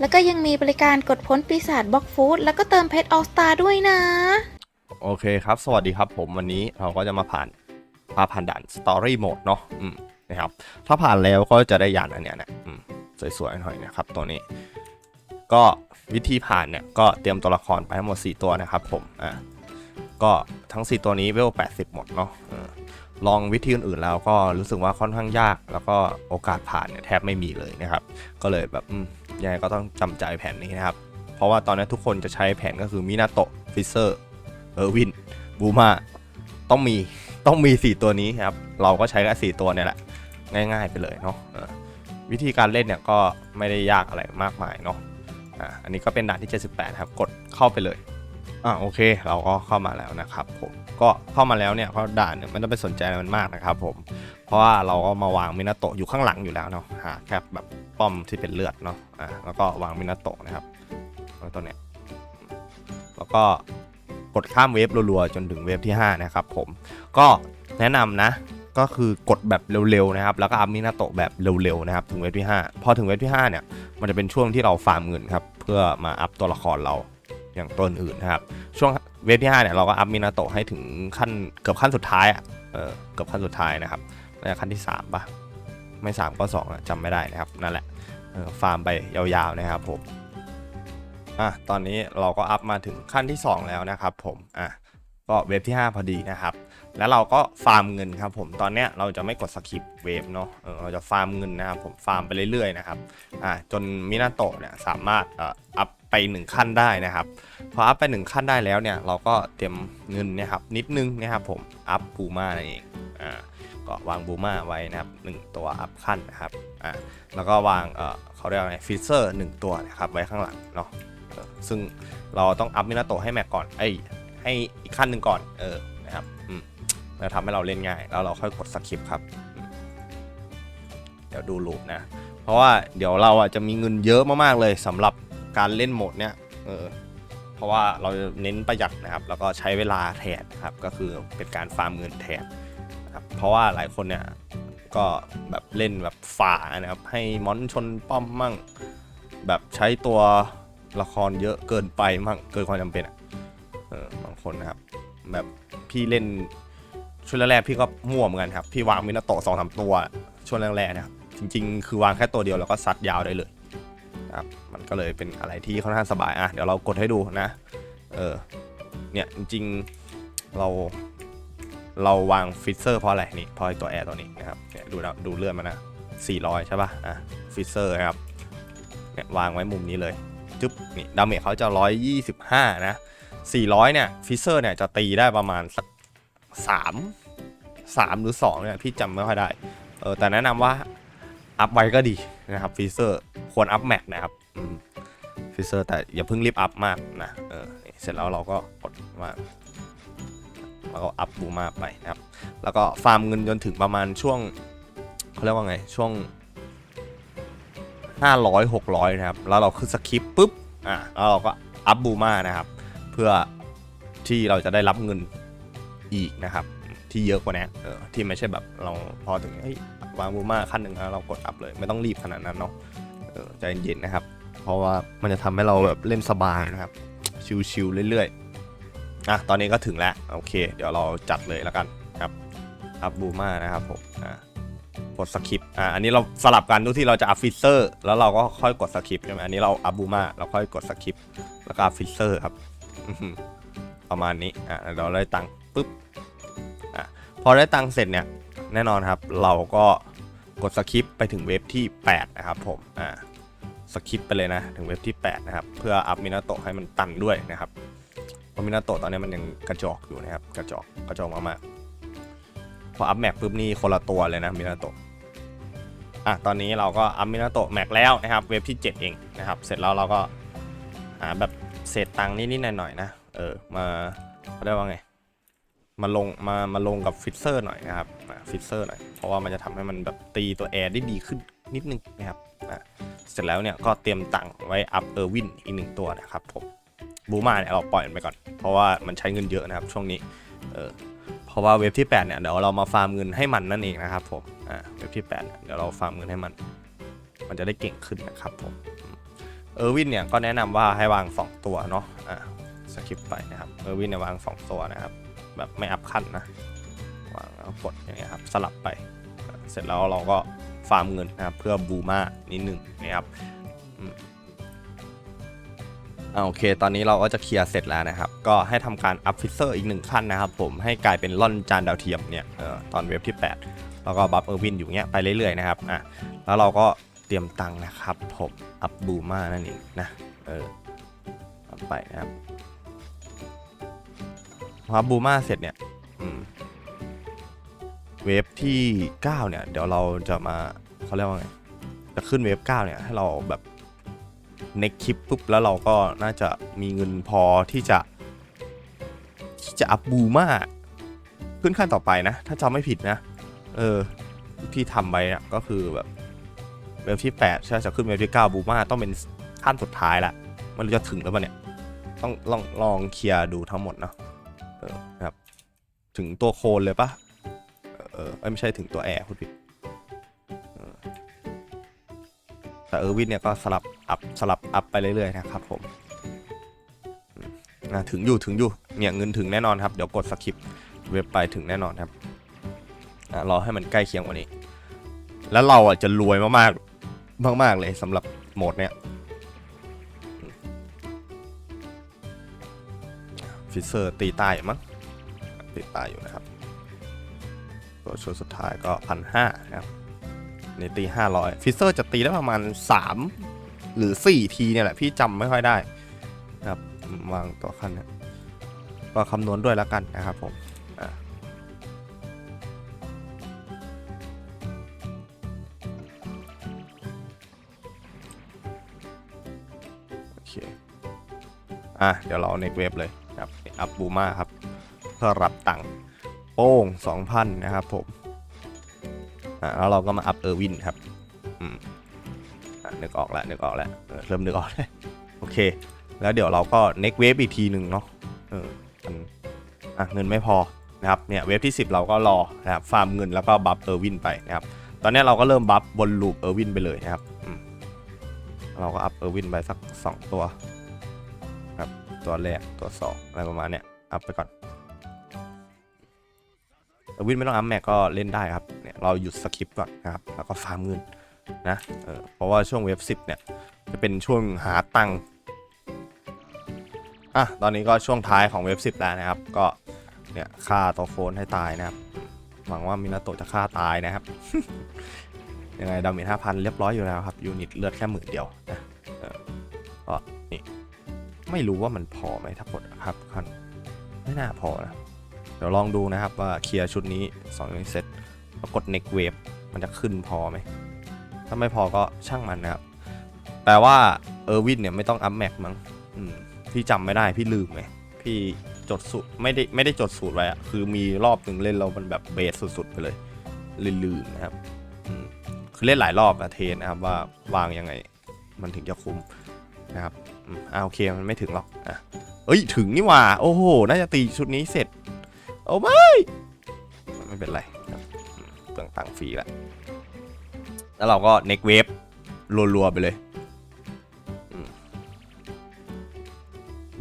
แล้วก็ยังมีบริการกดพ้นปีศาจบล็อกฟู้ดแล้วก็เติมเพชรออสตาด้วยนะ โอเคครับ สวัสดีครับผมวันนี้เราก็จะมาผ่านพาผ่านด่านสตอรี่โหมดเนาะอืมนะครับ ถ้าผ่านแล้วก็จะได้ยานอันเนี้ยนะอืมสวยๆหน่อยนะครับ ตัวนี้ ก็วิธีผ่านเนี่ยก็เตรียมตัวละครไปทั้งหมด 4 ตัวนะครับ ผมอ่าก็ทั้ง 4 ตัวนี้เวล 80 หมดเนาะลองวิธีอื่นๆแล้วก็รู้สึกว่าค่อนข้างยาก แล้วก็โอกาสผ่านเนี่ยแทบไม่มีเลยนะครับ ก็เลยแบบ ยังไงก็ต้องจำใจแผนนี้นะครับ เพราะว่าตอนนี้ทุกคนจะใช้แผนก็คือมินาโตะฟิเซอร์เออร์วินบูมาต้องมีต้องมี 4 ตัวนี้ครับ เราก็ใช้แค่สตัวเนี่ยแหละ ง่าย ๆ ไปเลยเนาะวิธีการเล่นเนี่ยก็ไม่ได้ยากอะไรมากมายเนาะอันนี้ก็เป็นด่านที่ 78 ครับ กดเข้าไปเลย อ่าโอเค เราก็เข้ามาแล้วนะครับผมก็เข้ามาแล้วเนี่ยเพราะด่านเนี่ยไม่ต้องไปสนใจอะไรมันมากนะครับผมเพราะว่าเราก็มาวางมินาโตะอยู่ข้างหลังอยู่แล้วเนาะหาแค่แบบป้อมที่เป็นเลือดเนาะอ่าแล้วก็วางมินาโตะนะครับแล้วตัวเนี้ยแล้วก็กดข้ามเวฟรัวๆจนถึงเวฟที่ 5 นะครับผมก็แนะนำนะก็คือกดแบบเร็วๆนะครับแล้วก็อัพมินาโตะแบบเร็วๆนะครับถึงเวฟที่ 5 พอถึงเวฟที่5เนี่ยมันจะเป็นช่วงที่เราฟาร์มเงินครับเพื่อมาอัพตัวละครเรา อย่างตัวอื่นนะครับ ช่วงเวฟที่5เนี่ยเราก็อัพมินาโตะให้ถึงขั้นเกือบขั้นสุดท้ายอะเออเกือบขั้นสุดท้ายนะครับน่าจะขั้นที่3ปะไม่ 3 ก็2อะจำไม่ได้นะครับนั่นแหละออฟาร์มไปยาวๆนะครับผมอะตอนนี้เราก็อัพมาถึงขั้นที่ 2 แล้วนะครับผมอะก็เวฟที่ 5 พอดีนะครับ แล้วเราก็ฟาร์มเงินครับผม ตอนเนี้ยเราจะไม่กดสกิปเวฟเนาะเออเราจะฟาร์มเงินนะครับผม ฟาร์มไปเรื่อยๆนะครับ อะจนมินาโตะเนี่ยสามารถเอ่ออัพ ไป 1 ขั้นได้นะครับ พออัพไป 1 ขั้นได้แล้วเนี่ยเราก็เตรียมเงินนะครับนิดนึงนะครับผมอัพบูมานั่นเองอ่าก็วางบูมาไว้นะครับหนึ่งตัวอัพขั้นนะครับอ่าแล้วก็วางเอ่อเขาเรียกว่าไงฟิเซอร์หนึ่งตัวนะครับไว้ข้างหลังเนาะซึ่งเราต้องอัพมินาโตให้แม็กก่อนไอ้ให้อีกขั้นหนึ่งก่อนเออนะครับอืมแล้วทำให้เราเล่นง่าย แล้วเราค่อยกดสคริปต์ครับเดี๋ยวดูลูปนะ เพราะว่าเดี๋ยวเราอะจะมีเงินเยอะมากๆเลยสำหรับ การเล่นโหมดเนี้ยเออเพราะว่าเราเน้นประหยัดนะครับ แล้วก็ใช้เวลาแทนนะครับ ก็คือเป็นการฟาร์มเงินแทนนะครับเพราะว่าหลายคนเนี่ยก็แบบเล่นแบบฝ่านะครับ ให้มอนชนป้อมมั่ง แบบใช้ตัวละครเยอะเกินไปมั่งเกินความจำเป็นอะเออบางคนนะครับ แบบพี่เล่นช่วงแรกๆพี่ก็มั่วเหมือนกันครับ พี่วางมินาโตะสองสามตัวช่วงแรกๆนะครับ จริงๆ คือวางแค่ตัวเดียวแล้วก็ซัดยาวได้เลย นะครับมันก็เลยเป็นอะไรที่ค่อนข้างสบายอะเดี๋ยวเรากดให้ดูนะเออเนี่ยจริงๆเราเราวางฟิเซอร์เพราะอะไรนี่เพราะไอตัวแอร์ตัวนี้นะครับเนี่ยดูนะดูเลื่อนมานะ 400 ใช่ป่ะอะฟิเซอร์นะครับเนี่ยวางไว้มุมนี้เลยจึ๊บนี่ดาเมจเขาจะ 125 นะ 400 เนี่ยฟิเซอร์เนี่ยจะตีได้ประมาณสัก3 3 หรือ 2 เนี่ยพี่จำไม่ค่อยได้เออแต่แนะนำว่า อัพไว้ก็ดีนะครับฟิเซอร์ควรอัพแม็กนะครับฟิเซอร์แต่อย่าเพิ่งรีบอัพมากนะเออเสร็จแล้วเราก็กดมาแล้วก็อัพบูมาไปนะครับ แล้วก็ฟาร์มเงินจนถึงประมาณช่วงเขาเรียกว่าไงช่วง 500 600 นะครับ แล้วเราคือสคริปปุ๊บอะแล้วเราก็อัพบูมานะครับ เพื่อที่เราจะได้รับเงินอีกนะครับ ที่เยอะกว่านี้เออที่ไม่ใช่แบบเราพอถึงเฮ้ย วางบูมาขั้นหนึ่งแล้วเรากดอัพเลย ไม่ต้องรีบขนาดนั้นเนาะใจเย็นๆนะครับ เพราะว่ามันจะทำให้เราแบบเล่นสบายนะครับ ชิวๆเรื่อยๆอะตอนนี้ก็ถึงแล้วโอเค เดี๋ยวเราจัดเลยแล้วกันครับอัพบูมานะครับผมอะกดสคริปต์อ่าอันนี้เราสลับกันทุกที่เราจะอัพฟิเซอร์แล้วเราก็ค่อยกดสคริปต์ใช่ไหมอันนี้เราอัพบูมาเราค่อยกดสคริปต์แล้วก็อัพฟิเซอร์ครับประมาณนี้อ่าเราได้ตังค์ปุ๊บอะพอได้ตังค์เสร็จเนี่ยแน่นอนครับ เราก็ กดสคริปไปถึงเว็บที่ 8 นะครับผมอ่าสคริปไปเลยนะถึงเว็บที่ 8 นะครับ เพื่ออัพมินาโตะให้มันตันด้วยนะครับเพราะมินาโตะตอนนี้มันยังกระจอกอยู่นะครับ กระจอกกระจอกมากๆพออัพแม็กปุ๊บนี่คนละตัวเลยนะมินาโตะอะตอนนี้เราก็อัพมินาโตะแม็กแล้วนะครับ เว็บที่ 7 เองนะครับ เสร็จแล้วเราก็หาแบบเศษตังค์นิดๆหน่อยๆนะเออมาเขาเรียกว่าไง มาลงมามาลงกับฟิตเซอร์หน่อยนะครับฟิตเซอร์หน่อยเพราะว่ามันจะทำให้มันแบบตีตัวแอร์ได้ดีขึ้นนิดนึงนะครับเสร็จแล้วเนี่ยก็เตรียมตังค์ไว้อัพเออร์วินอีกหนึ่งตัวนะครับผมบูมาเนี่ยเราปล่อยมันไปก่อน เพราะว่ามันใช้เงินเยอะนะครับช่วงนี้เออเพราะว่าเว็บที่ 8 เนี่ยเดี๋ยวเรามาฟาร์มเงินให้มันนั่นเองนะครับผมอ่าเว็บที่8เนี่ยเดี๋ยวเราฟาร์มเงินให้มัน มันจะได้เก่งขึ้นนะครับผมเออร์วินเนี่ยก็แนะนำว่าให้วาง 2 ตัวเนาะอ่าสกิปไปนะครับเออร์วินเนี่ยวาง 2 ตัวนะครับ แบบไม่อัพขั้นนะวางแล้วกดอย่างเงี้ยครับสลับไป เสร็จแล้วเราก็ฟาร์มเงินนะครับเพื่อบูมานิดหนึ่งนะครับอ่าโอเค ตอนนี้เราก็จะเคลียร์เสร็จแล้วนะครับ ก็ให้ทำการอัพฟิเซอร์อีกหนึ่งขั้นนะครับผมให้กลายเป็นล่อนจานดาวเทียมเนี่ยเออตอนเว็บที่ 8 แล้วก็บัฟเออร์วินอยู่เงี้ยไปเรื่อยๆนะครับอะแล้วเราก็เตรียมตังค์นะครับผมอัพบูมานั่นเองนะเออไปนะครับ พอบูมาเสร็จเนี่ยเวฟที่ 9 เนี่ย เดี๋ยวเราจะมาเขาเรียกว่าไง จะขึ้นเวฟ 9 เนี่ย ให้เราแบบเน็กคลิปปุ๊บ แล้วเราก็น่าจะมีเงินพอที่จะ ที่จะอัพบูมาขึ้นขั้นต่อไปนะ ถ้าจำไม่ผิดนะ เออ ที่ทำไปอะก็คือแบบเวฟที่ 8 ใช่จะขึ้นเวฟที่ 9 บูมาต้องเป็นขั้นสุดท้ายละไมันจะถึงแล้วปะเนี่ย ต้องลองลองเคลียร์ดูทั้งหมดเนาะ เออครับ ถึงตัวโคนเลยปะเออเออไม่ใช่ถึงตัวแอร์พูดผิดแต่เออร์วินเนี่ยก็สลับอัพสลับอัพไปเรื่อยๆนะครับผมอืมอะถึงอยู่ถึงอยู่เนี่ยเงินถึงแน่นอนครับ เดี๋ยวกดสคริปเว็บไปถึงแน่นอนครับอะรอให้มันใกล้เคียงกว่านี้ แล้วเราอะจะรวยมากๆมากๆเลยสำหรับโหมดเนี่ย ฟิเซอร์ตีใต้มั้งตีใต้อยู่นะครับ ตัวชุดสุดท้ายก็พันห้านะครับในตีห้าร้อยฟิเซอร์จะตีได้ประมาณ3หรือ4ทีเนี่ยแหละ พี่จำไม่ค่อยได้นะครับวางตัวขั้นนะก็คำนวณด้วยแล้วกันนะครับผมอะโอเคอะเดี๋ยวเราเน็กเวฟเลย อัพบูมาครับเพื่อรับตังค์โป้ง2,000 นะครับผมอะแล้วเราก็มาอัพเออร์วินครับอืมอะนึกออกแล้วนึกออกแล้วเออเริ่มนึกออกแล้วโอเค แล้วเดี๋ยวเราก็เน็กเวฟอีกทีหนึ่งเนาะเออมันอะเงินไม่พอนะครับเนี่ยเวฟที่ 10 เราก็รอนะครับฟาร์มเงินแล้วก็บัฟเออร์วินไปนะครับตอนนี้เราก็เริ่มบัฟบนลูปเออร์วินไปเลยนะครับอืมเราก็อัพเออร์วินไปสัก 2 ตัว ตัวแรกตัวสองอะไรประมาณเนี้ยอัพไปก่อนแต่วินไม่ต้องอัพแม็กก็เล่นได้ครับเนี่ยเราหยุดสคิปก่อนนะครับแล้วก็ฟาร์มเงินนะเออเพราะว่าช่วงเว็บ10เนี่ยจะเป็นช่วงหาตังค์อะตอนนี้ก็ช่วงท้ายของเว็บ10แล้วนะครับ ก็เนี่ยฆ่าตัวโฟนให้ตายนะครับหวังว่ามินาโตะจะฆ่าตายนะครับยังไงดาเมจ5,000เรียบร้อยอยู่แล้วครับยูนิตเลือดแค่หมื่นเดียวนะออก็นี่ ไม่รู้ว่ามันพอไหมถ้ากดครับคันไม่น่าพอนะ เดี๋ยวลองดูนะครับว่าเคลียร์ชุดนี้2ยูนิตเซตแล้วกด next wave มันจะขึ้นพอไหม ถ้าไม่พอก็ช่างมันนะครับแปลว่าเออร์วินเนี่ยไม่ต้องอัพแม็กมั้งพี่จำไม่ได้พี่ลืมไงพี่จดสูตรไม่ได้ไม่ได้จดสูตรไว้อะคือมีรอบหนึ่งเล่นแล้วมันแบบเบสสุดๆไปเลยเลยลืมนะครับคือเล่นหลายรอบนะเทนนะครับว่าวางยังไง มันถึงจะคุ้มนะครับ อ่าโอเคมันไม่ถึงหรอกอะเอ้ยถึงนี่หว่า โอ้โหน่าจะตีชุดนี้เสร็จโอ้ไม่ไม่เป็นไรครับอืมเปลืองตังค์ฟรีละแล้วเราก็เน็กเวฟรัวๆไปเลย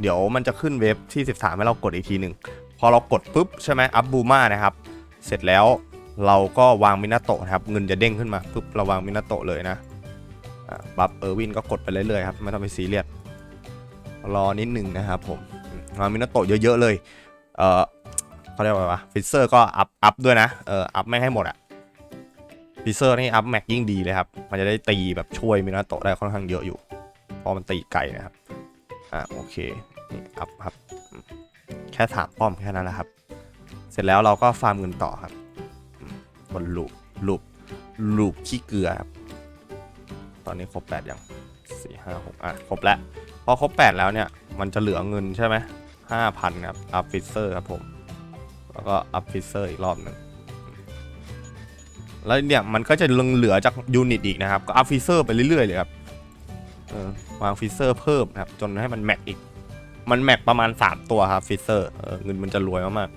เดี๋ยวมันจะขึ้นเวฟที่ 13 ให้เรากดอีกทีหนึ่งพอเรากดปุ๊บใช่ไหมอัพบูมานะครับ เสร็จแล้วเราก็วางมินาโตะนะครับ เงินจะเด้งขึ้นมาปุ๊บเราวางมินาโตะเลยนะบัฟเออร์วินก็กดไปเรื่อยๆครับ ไม่ต้องไปซีเรียส รอนิดหนึ่งนะครับผมอืมมามินาโตะเยอะๆเลย เออเขาเรียกว่าไงวะฟิเซอร์ก็อัพอัพด้วยนะ เอออัพไม่ให้หมดอะฟิเซอร์นี่อัพแม็กยิ่งดีเลยครับ มันจะได้ตีแบบช่วยมินาโตะได้ค่อนข้างเยอะอยู่เพราะมันตีไกลนะครับ อะโอเค นี่อัพครับ แค่ถามป้อมแค่นั้นแหละครับ เสร็จแล้วเราก็ฟาร์มเงินต่อครับอืมบนลูปลูปลูปขี้เกลือครับ ตอนนี้ครบ8ยัง4 5 6อะ ครบแล้ว อครบ8แล้วเนี่ย มันจะเหลือเงินใช่ไหมห้าพันครับ อัพฟิเซอร์ครับผม แล้วก็อัพฟิเซอร์อีกรอบหนึ่งแล้วเนี่ยมันก็จะเหลือจากยูนิตอีกนะครับ ก็อัพฟิเซอร์ไปเรื่อยๆเลยครับวางฟิเซอร์เพิ่มครับ จนให้มันแม็กอีก มันแม็กประมาณ 3 ตัวครับฟิเซอร์เงินมันจะรวยมาก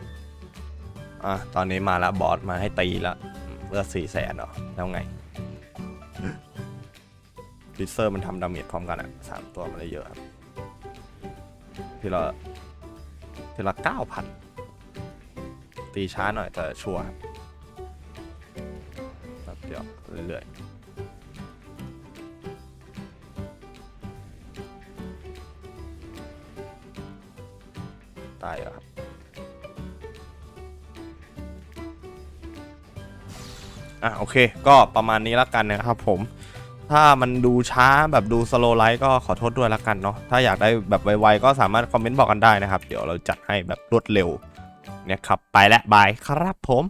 ๆอะตอนนี้มาล้วบอสมาให้ตีล้วอืมเลือดสี่แสนเหรอแล้วไง ฟิเซอร์มันทำดาเมจพร้อมกันอะสามตัวมันเลยเยอะครับทีละทีละเก้าพันตีช้าหน่อยแต่ชัวร์ครับบเดียวเรื่อยๆตายแล้วครับอะโอเค ก็ประมาณนี้แล้วกันนะครับผม ถ้ามันดูช้าแบบดูสโลไลท์ก็ขอโทษด้วยละกันเนาะถ้าอยากได้แบบไวๆก็สามารถคอมเมนต์บอกกันได้นะครับ เดี๋ยวเราจัดให้แบบรวดเร็วเนี่ยครับไปและบายครับผม